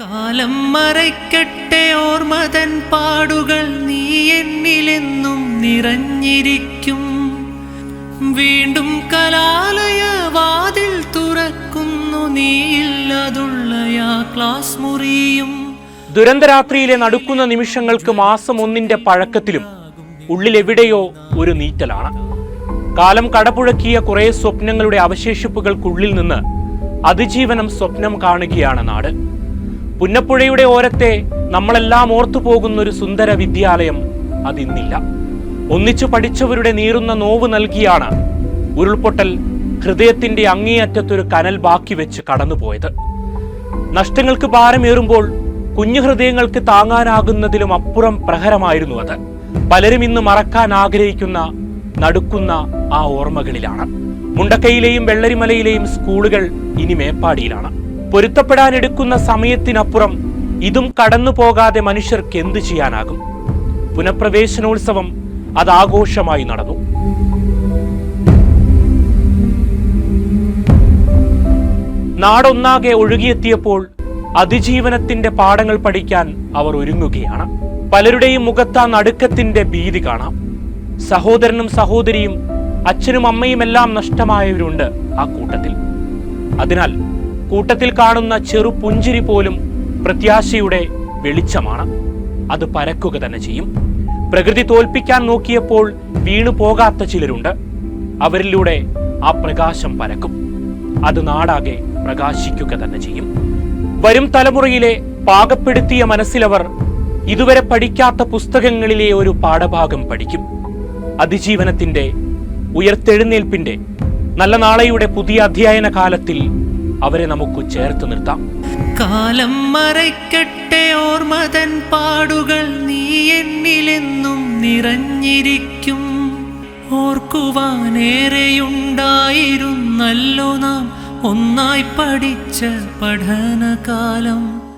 കാലം മറയ്ക്കട്ടെ ഓർമ്മതൻ പാടുകൾ നീ എന്നിലെന്നും നിറഞ്ഞിരിക്കും. വീണ്ടും കലാലയ വാതിൽ തുറക്കുന്നു നീയില്ലതുള്ള ആ ക്ലാസ് മുറിയും. ദുരന്തരാത്രിയിലെ നടുക്കുന്ന നിമിഷങ്ങൾക്ക് മാസം ഒന്നിന്റെ പഴക്കത്തിലും ഉള്ളിലെവിടെയോ ഒരു നീറ്റലാണ്. കാലം കടപുഴക്കിയ കുറെ സ്വപ്നങ്ങളുടെ അവശേഷിപ്പുകൾക്കുള്ളിൽ നിന്ന് അതിജീവനം സ്വപ്നം കാണുകയാണ് നാട്. പുന്നപ്പുഴയുടെ ഓരത്തെ നമ്മളെല്ലാം ഓർത്തു പോകുന്ന ഒരു സുന്ദര വിദ്യാലയം അതിന്നില്ല. ഒന്നിച്ചു പഠിച്ചവരുടെ നീറുന്ന നോവ് നൽകിയാണ് ഉരുൾപൊട്ടൽ ഹൃദയത്തിന്റെ അങ്ങേയറ്റത്തൊരു കനൽ ബാക്കി വെച്ച് കടന്നുപോയത്. നഷ്ടങ്ങൾക്ക് ഭാരമേറുമ്പോൾ കുഞ്ഞു ഹൃദയങ്ങൾക്ക് താങ്ങാനാകുന്നതിലും അപ്പുറം പ്രഹരമായിരുന്നു അത്. പലരും ഇന്ന് മറക്കാൻ ആഗ്രഹിക്കുന്ന നടുക്കുന്ന ആ ഓർമ്മകളിലാണ്. മുണ്ടക്കയിലെയും വെള്ളരിമലയിലെയും സ്കൂളുകൾ ഇനി മേപ്പാടിയിലാണ്. പൊരുത്തപ്പെടാനെടുക്കുന്ന സമയത്തിനപ്പുറം ഇതും കടന്നു പോകാതെ മനുഷ്യർക്ക് എന്തു ചെയ്യാനാകും? പുനഃപ്രവേശനോത്സവം അത് ആഘോഷമായി നടന്നു. നാടൊന്നാകെ ഒഴുകിയെത്തിയപ്പോൾ അതിജീവനത്തിന്റെ പാഠങ്ങൾ പഠിക്കാൻ അവർ ഒരുങ്ങുകയാണ്. പലരുടെയും മുഖത്താ നടുക്കത്തിന്റെ ഭീതി കാണാം. സഹോദരനും സഹോദരിയും അച്ഛനും അമ്മയും എല്ലാം നഷ്ടമായവരുണ്ട് ആ കൂട്ടത്തിൽ. അതിനാൽ കൂട്ടത്തിൽ കാണുന്ന ചെറു പുഞ്ചിരി പോലും പ്രത്യാശയുടെ വെളിച്ചമാണ്. അത് പരക്കുക തന്നെ ചെയ്യും. പ്രകൃതി തോൽപ്പിക്കാൻ നോക്കിയപ്പോൾ വീണു പോകാത്ത ചിലരുണ്ട്. അവരിലൂടെ ആ പ്രകാശം പരക്കും. അത് നാടാകെ പ്രകാശിക്കുക തന്നെ ചെയ്യും. വരും തലമുറയിലെ പാകപ്പെടുത്തിയ മനസ്സിലവർ ഇതുവരെ പഠിക്കാത്ത പുസ്തകങ്ങളിലെ ഒരു പാഠഭാഗം പഠിക്കും. അതിജീവനത്തിന്റെ ഉയർത്തെഴുന്നേൽപ്പിന്റെ നല്ല നാളെയുടെ പുതിയ അധ്യയന കാലത്തിൽ അവരെ നമുക്ക് ചേർത്ത് നിർത്താം. കാലം മറയ്ക്കട്ടെ ഓർമ്മതൻ പാടുകൾ നീ എന്നിലെന്നും നിറഞ്ഞിരിക്കും. ഓർക്കുവാനേറെയുണ്ടായിരുന്നല്ലോ നാം ഒന്നായി പഠിച്ച പഠനകാലം.